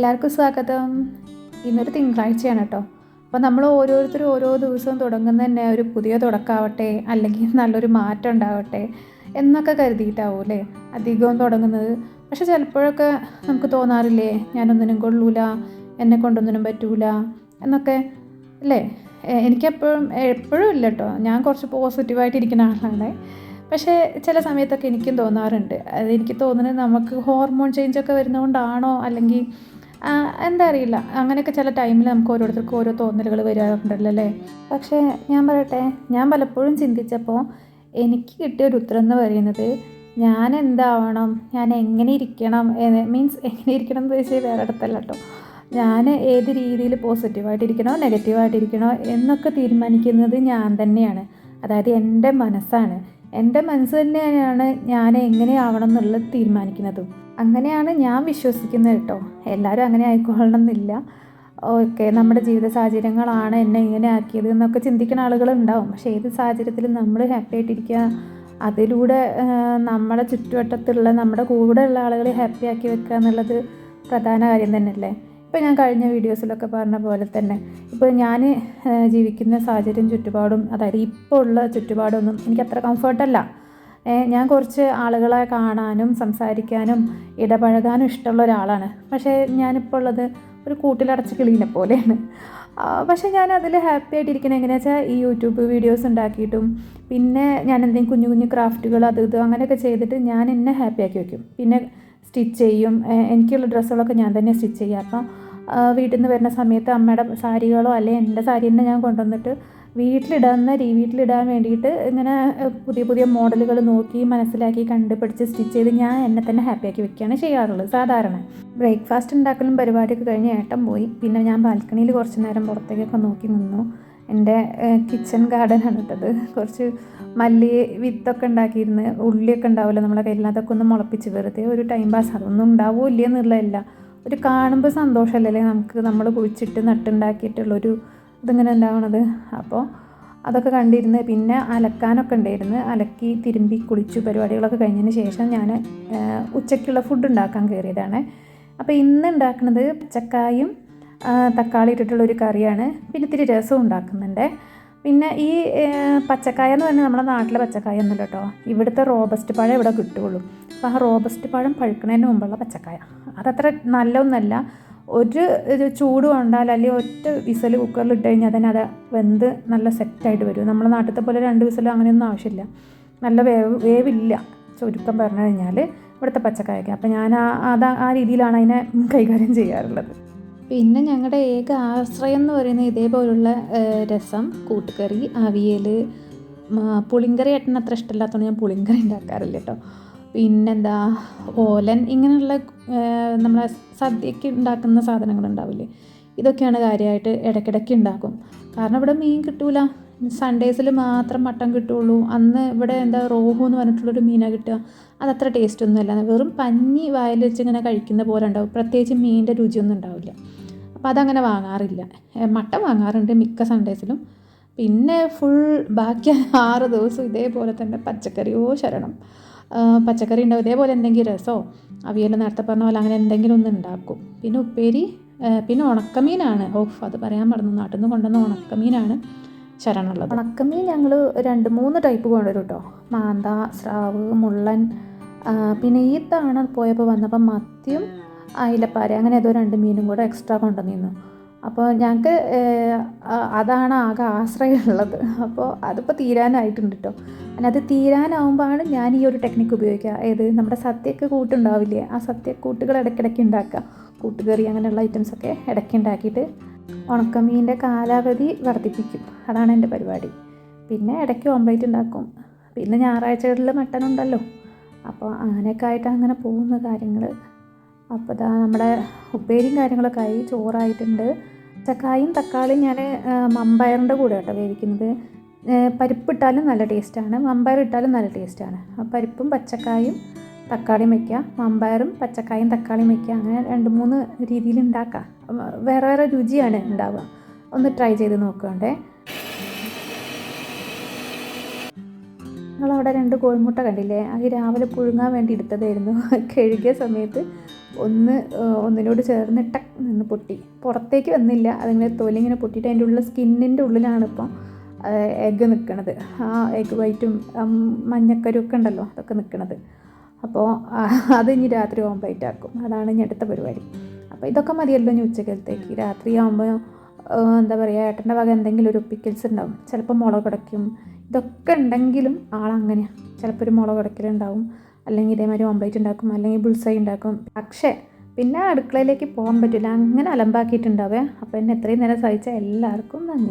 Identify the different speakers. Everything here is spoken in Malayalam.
Speaker 1: എല്ലാവർക്കും സ്വാഗതം. ഇന്നൊരു തിങ്കളാഴ്ചയാണ് കേട്ടോ. അപ്പോൾ നമ്മൾ ഓരോരുത്തരും ഓരോ ദിവസവും തുടങ്ങുന്ന തന്നെ ഒരു പുതിയ തുടക്കമാവട്ടെ അല്ലെങ്കിൽ നല്ലൊരു മാറ്റം ഉണ്ടാവട്ടെ എന്നൊക്കെ കരുതിയിട്ടാവും അല്ലേ? അധികവും തുടങ്ങുന്നത്. പക്ഷെ ചിലപ്പോഴൊക്കെ നമുക്ക് തോന്നാറില്ലേ ഞാനൊന്നിനും കൊള്ളൂല എന്നെ കൊണ്ടൊന്നിനും പറ്റൂല എന്നൊക്കെ അല്ലേ? എനിക്കെപ്പോഴും എപ്പോഴും ഇല്ല കേട്ടോ. ഞാൻ കുറച്ച് പോസിറ്റീവായിട്ടിരിക്കുന്ന ആളാണ്. പക്ഷേ ചില സമയത്തൊക്കെ എനിക്കും തോന്നാറുണ്ട്. അത് എനിക്ക് തോന്നുന്നത് നമുക്ക് ഹോർമോൺ ചേഞ്ചൊക്കെ വരുന്നതുകൊണ്ടാണോ അല്ലെങ്കിൽ എന്താ അറിയില്ല. അങ്ങനെയൊക്കെ ചില ടൈമിൽ നമുക്ക് ഓരോരുത്തർക്കും ഓരോ തോന്നലുകൾ വരാറുണ്ടല്ലോ അല്ലേ? പക്ഷേ ഞാൻ പറയട്ടെ ഞാൻ പലപ്പോഴും ചിന്തിച്ചപ്പോൾ എനിക്ക് കിട്ടിയ ഒരു ഉത്തരം എന്ന് പറയുന്നത് ഞാൻ എന്താവണം ഞാൻ എങ്ങനെ ഇരിക്കണം മീൻസ് എങ്ങനെ ഇരിക്കണം എന്ന് വെച്ചാൽ വേറെ അടുത്തല്ല കേട്ടോ ഞാൻ ഏത് രീതിയിൽ പോസിറ്റീവായിട്ടിരിക്കണോ നെഗറ്റീവായിട്ടിരിക്കണോ എന്നൊക്കെ തീരുമാനിക്കുന്നത് ഞാൻ തന്നെയാണ്. അതായത് എന്റെ മനസ്സാണ്. എന്റെ മനസ്സ് തന്നെയാണ് ഞാൻ എങ്ങനെയാവണം എന്നുള്ളത് തീരുമാനിക്കുന്നതും. അങ്ങനെയാണ് ഞാൻ വിശ്വസിക്കുന്നത് കേട്ടോ. എല്ലാവരും അങ്ങനെ ആയിക്കോളണം എന്നില്ല ഓക്കെ നമ്മുടെ ജീവിത സാഹചര്യങ്ങളാണ് എന്നെ ഇങ്ങനെ ആക്കിയത് എന്നൊക്കെ ചിന്തിക്കുന്ന ആളുകളുണ്ടാവും. പക്ഷേ ഏത് സാഹചര്യത്തിലും നമ്മൾ ഹാപ്പി ആയിട്ടിരിക്കുക അതിലൂടെ നമ്മുടെ ചുറ്റുവട്ടത്തുള്ള നമ്മുടെ കൂടെയുള്ള ആളുകളെ ഹാപ്പി ആക്കി വെക്കുക എന്നുള്ളത് പ്രധാന കാര്യം തന്നെയല്ലേ? ഇപ്പോൾ ഞാൻ കഴിഞ്ഞ വീഡിയോസിലൊക്കെ പറഞ്ഞ പോലെ തന്നെ ഇപ്പോൾ ഞാൻ ജീവിക്കുന്ന സാഹചര്യം ചുറ്റുപാടും അതായത് ഇപ്പോൾ ഉള്ള ചുറ്റുപാടൊന്നും എനിക്ക് അത്ര കംഫർട്ടല്ല ഞാൻ കുറച്ച് ആളുകളെ കാണാനും സംസാരിക്കാനും ഇടപഴകാനും ഇഷ്ടമുള്ള ഒരാളാണ്. പക്ഷേ ഞാനിപ്പോൾ ഉള്ളത് ഒരു കൂട്ടിലടച്ച് കിളീനെ പോലെയാണ്. പക്ഷേ ഞാൻ അതിൽ ഹാപ്പി ആയിട്ടിരിക്കുന്നത് എങ്ങനെയാണെന്ന് വെച്ചാൽ ഈ യൂട്യൂബ് വീഡിയോസ് ഉണ്ടാക്കിയിട്ടും പിന്നെ ഞാൻ എന്തെങ്കിലും കുഞ്ഞു കുഞ്ഞു ക്രാഫ്റ്റുകൾ അത് ഇത് അങ്ങനെയൊക്കെ ചെയ്തിട്ട് ഞാൻ എന്നെ ഹാപ്പി ആക്കി വെക്കും. പിന്നെ സ്റ്റിച്ച് ചെയ്യും. എനിക്കുള്ള ഡ്രസ്സുകളൊക്കെ ഞാൻ തന്നെ സ്റ്റിച്ച് ചെയ്യുക അപ്പം വീട്ടിൽ നിന്ന് വരുന്ന സമയത്ത് അമ്മയുടെ സാരികളോ അല്ലെങ്കിൽ എന്റെ സാരി തന്നെ ഞാൻ കൊണ്ടുവന്നിട്ട് വീട്ടിലിടുന്ന രീ വീട്ടിലിടാൻ വേണ്ടിയിട്ട് ഇങ്ങനെ പുതിയ പുതിയ മോഡലുകൾ നോക്കി മനസ്സിലാക്കി കണ്ടുപിടിച്ച് സ്റ്റിച്ച് ചെയ്ത് ഞാൻ എന്നെ തന്നെ ഹാപ്പിയാക്കി വെക്കുകയാണ് ചെയ്യാറുള്ളത് സാധാരണ. ബ്രേക്ക്ഫാസ്റ്റ് ഉണ്ടാക്കലും പരിപാടിയൊക്കെ കഴിഞ്ഞ് ഏട്ടൻ പോയി. പിന്നെ ഞാൻ ബാൽക്കണിയിൽ കുറച്ച് നേരം പുറത്തേക്കൊക്കെ നോക്കി നിന്നു. എന്റെ കിച്ചൺ ഗാർഡനാണ് ഇട്ടത് കുറച്ച് മല്ലി വിത്തൊക്കെ ഉണ്ടാക്കിയിരുന്ന് ഉള്ളിയൊക്കെ ഉണ്ടാവില്ല നമ്മളെ കയ്യിൽ. അതൊക്കെ ഒന്ന് മുളപ്പിച്ച് വെറുതെ ഒരു ടൈം പാസ് അതൊന്നും ഉണ്ടാവുമോ ഇല്ല എന്നുള്ളതല്ല. ഒരു കാണുമ്പോൾ സന്തോഷമല്ലേ? നമുക്ക് നമ്മൾ കുഴിച്ചിട്ട് നട്ടുണ്ടാക്കിയിട്ടുള്ളൊരു ഇതിങ്ങനെ ഉണ്ടാവണത്. അപ്പോൾ അതൊക്കെ കണ്ടിരുന്ന് പിന്നെ അലക്കാനൊക്കെ ഉണ്ടായിരുന്നു. അലക്കി തിരുമ്പി കുളിച്ചു പരിപാടികളൊക്കെ കഴിഞ്ഞതിന് ശേഷം ഞാൻ ഉച്ചയ്ക്കുള്ള ഫുഡ് ഉണ്ടാക്കാൻ കയറിയതാണ്. അപ്പോൾ ഇന്ന് ഉണ്ടാക്കുന്നത് പച്ചക്കായും തക്കാളി ഇട്ടിട്ടുള്ള ഒരു കറിയാണ്. പിന്നെ ഇത്തിരി രസം ഉണ്ടാക്കുന്നുണ്ട്. പിന്നെ ഈ പച്ചക്കായ എന്ന് പറഞ്ഞാൽ നമ്മുടെ നാട്ടിലെ പച്ചക്കായ ഒന്നുമില്ല കേട്ടോ. ഇവിടുത്തെ റോബസ്റ്റ് പഴം ഇവിടെ കിട്ടുകയുള്ളൂ. അപ്പോൾ ആ റോബസ്റ്റ് പഴം പഴുക്കുന്നതിന് മുമ്പുള്ള പച്ചക്കായ. അതത്ര നല്ലൊന്നല്ല ഒരു ചൂട് കൊണ്ടാൽ അല്ലെങ്കിൽ ഒറ്റ വിസൽ കുക്കറിൽ ഇട്ട് കഴിഞ്ഞാൽ തന്നെ അത് വെന്ത് നല്ല സെറ്റായിട്ട് വരും. നമ്മുടെ നാട്ടിലത്തെ പോലെ രണ്ട് വിസൽ അങ്ങനെയൊന്നും ആവശ്യമില്ല. നല്ല വേവ് വേവില്ല. ചുരുക്കം പറഞ്ഞു കഴിഞ്ഞാൽ ഇവിടുത്തെ പച്ചക്കായൊക്കെ. അപ്പോൾ ഞാൻ ആ അതാ ആ രീതിയിലാണ് അതിനെ കൈകാര്യം ചെയ്യാറുള്ളത്. പിന്നെ ഞങ്ങളുടെ ഏക ആശ്രയം എന്ന് പറയുന്നത് ഇതേപോലുള്ള രസം കൂട്ടുകറി അവിയൽ പുളിങ്കറി ഏട്ടന് അത്ര ഇഷ്ടമില്ലാത്തതുകൊണ്ട് ഞാൻ പുളിങ്കറി ഉണ്ടാക്കാറില്ല കേട്ടോ പിന്നെന്താ ഓലൻ ഇങ്ങനെയുള്ള നമ്മളെ സദ്യക്ക് ഉണ്ടാക്കുന്ന സാധനങ്ങൾ ഉണ്ടാവില്ലേ ഇതൊക്കെയാണ് കാര്യമായിട്ട് ഇടയ്ക്കിടയ്ക്ക് ഉണ്ടാക്കും കാരണം ഇവിടെ മീൻ കിട്ടൂല. സൺഡേസിൽ മാത്രം മട്ടൻ കിട്ടുള്ളൂ. അന്ന് ഇവിടെ എന്താ റോഹു എന്ന് പറഞ്ഞിട്ടുള്ളൊരു മീനാണ് കിട്ടുക. അതത്ര ടേസ്റ്റ് ഒന്നുമല്ല. വെറും പഞ്ഞി വായിൽ വെച്ച് ഇങ്ങനെ കഴിക്കുന്ന പോലെ ഉണ്ടാവും. പ്രത്യേകിച്ച് മീനിന്റെ രുചിയൊന്നും ഉണ്ടാവില്ല. അപ്പോൾ അതങ്ങനെ വാങ്ങാറില്ല. മട്ട വാങ്ങാറുണ്ട് മിക്ക സൺഡേസിലും പിന്നെ ഫുൾ ബാക്കി ആറ് ദിവസം ഇതേപോലെ തന്നെ പച്ചക്കറിയോ ശരണം. പച്ചക്കറി ഉണ്ടാവും. ഇതേപോലെ എന്തെങ്കിലും രസമോ അവിയൽ നേരത്തെ പറഞ്ഞ പോലെ അങ്ങനെ എന്തെങ്കിലും ഒന്ന് ഉണ്ടാക്കും. പിന്നെ ഉപ്പേരി പിന്നെ ഉണക്കമീനാണ്. ഓഫ് അത് പറയാൻ മറന്നു. നാട്ടിൽ നിന്ന് കൊണ്ടുവന്ന ഉണക്കമീനാണ് ശരണുള്ളത്. ഉണക്കമീൻ ഞങ്ങൾ രണ്ട് മൂന്ന് ടൈപ്പ് കൊണ്ടുവരും കേട്ടോ മാന്ത സ്രാവ് മുള്ളൻ പിന്നെ ഈ തവണ പോയപ്പോൾ വന്നപ്പോൾ മത്തിയും അയിലപ്പാര അങ്ങനെ ഏതോ രണ്ട് മീനും കൂടെ എക്സ്ട്രാ കൊണ്ടുവന്നിരുന്നു. അപ്പോൾ ഞങ്ങൾക്ക് അതാണ് ആകെ ആശ്രയമുള്ളത്. അപ്പോൾ അതിപ്പോൾ തീരാനായിട്ടുണ്ട് കേട്ടോ അത് തീരാനാവുമ്പോഴാണ് ഞാൻ ഈ ഒരു ടെക്നിക്ക് ഉപയോഗിക്കുക. ഏത്? നമ്മുടെ സദ്യക്ക് കൂട്ടുണ്ടാവില്ലേ ആ സദ്യക്കൂട്ടുകൾ ഇടയ്ക്കിടയ്ക്ക് ഉണ്ടാക്കുക. കൂട്ടുകറി അങ്ങനെയുള്ള ഐറ്റംസൊക്കെ ഇടയ്ക്ക് ഉണ്ടാക്കിയിട്ട് ഉണക്കമീന്റെ കാലാവധി വർദ്ധിപ്പിക്കും. അതാണ് എന്റെ പരിപാടി. പിന്നെ ഇടയ്ക്ക് ഓംലേറ്റ് ഉണ്ടാക്കും. പിന്നെ ഞായറാഴ്ചകളിൽ മട്ടൻ ഉണ്ടല്ലോ. അപ്പോൾ അങ്ങനെയൊക്കെ ആയിട്ട് അങ്ങനെ പോകുന്ന കാര്യങ്ങൾ അപ്പോൾ ഇതാ നമ്മുടെ ഉപ്പേരിയും കാര്യങ്ങളൊക്കെ ആയി ചോറായിട്ടുണ്ട്. ചക്കായും തക്കാളിയും ഞാൻ മമ്പയറിന്റെ കൂടെ കേട്ടോ വേവിക്കുന്നത്. പരിപ്പ് പരിപ്പിട്ടാലും നല്ല ടേസ്റ്റാണ് മമ്പയർ ഇട്ടാലും നല്ല ടേസ്റ്റാണ്. പരിപ്പും പച്ചക്കായും തക്കാളിയും വയ്ക്കുക മമ്പയറും പച്ചക്കായും തക്കാളിയും വയ്ക്കുക അങ്ങനെ രണ്ട് മൂന്ന് രീതിയിൽ ഉണ്ടാക്കാം. വേറെ വേറെ രുചിയാണ് ഉണ്ടാവുക. ഒന്ന് ട്രൈ ചെയ്ത് നോക്കണ്ടേ. നിങ്ങളവിടെ രണ്ട് കോഴിമുട്ട കണ്ടില്ലേ? അത് രാവിലെ പുഴുങ്ങാൻ വേണ്ടി എടുത്തതായിരുന്നു. കഴുകിയ സമയത്ത് ഒന്ന് ഒന്നിനോട് ചേർന്ന് ടക്ക് നിന്ന് പൊട്ടി. പുറത്തേക്ക് വന്നില്ല. അതിങ്ങനെ തോലിങ്ങനെ പൊട്ടിയിട്ട് അതിന്റെ ഉള്ളിൽ സ്കിന്നിന്റെ ഉള്ളിലാണ് ഇപ്പം എഗ്ഗ് നിൽക്കണത് ആ എഗ്ഗ് വൈറ്റും മഞ്ഞക്കരും ഒക്കെ ഉണ്ടല്ലോ അതൊക്കെ നിൽക്കണത് അപ്പോൾ അത് ഇനി രാത്രി ഓംപ്ലേറ്റ് ആക്കും അതാണ് ഇനി അടുത്ത പരിപാടി. അപ്പോൾ ഇതൊക്കെ മതിയല്ലോ ഇനി ഉച്ചക്കലത്തേക്ക്. രാത്രി ആകുമ്പോൾ എന്താ പറയുക ഏട്ടന്റെ വക എന്തെങ്കിലും ഒരു പിക്കിൾസ് ഉണ്ടാവും. ചിലപ്പോൾ മുളക് ഉടയ്ക്കും ഇതൊക്കെ ഉണ്ടെങ്കിലും ആളങ്ങനെയാണ് ചിലപ്പോൾ ഒരു മുളക് ഉടയ്ക്കലുണ്ടാവും അല്ലെങ്കിൽ ഇതേമാതിരി ഓംപ്ലേറ്റ് ഉണ്ടാക്കും അല്ലെങ്കിൽ ബുൾസൈ ഉണ്ടാക്കും. പക്ഷേ പിന്നെ അടുക്കളയിലേക്ക് പോകാൻ പറ്റില്ല. അങ്ങനെ അലമ്പാക്കിയിട്ടുണ്ടാവേ. അപ്പോൾ എന്നെ എത്രയും നേരം സഹിച്ച എല്ലാവർക്കും നന്ദി.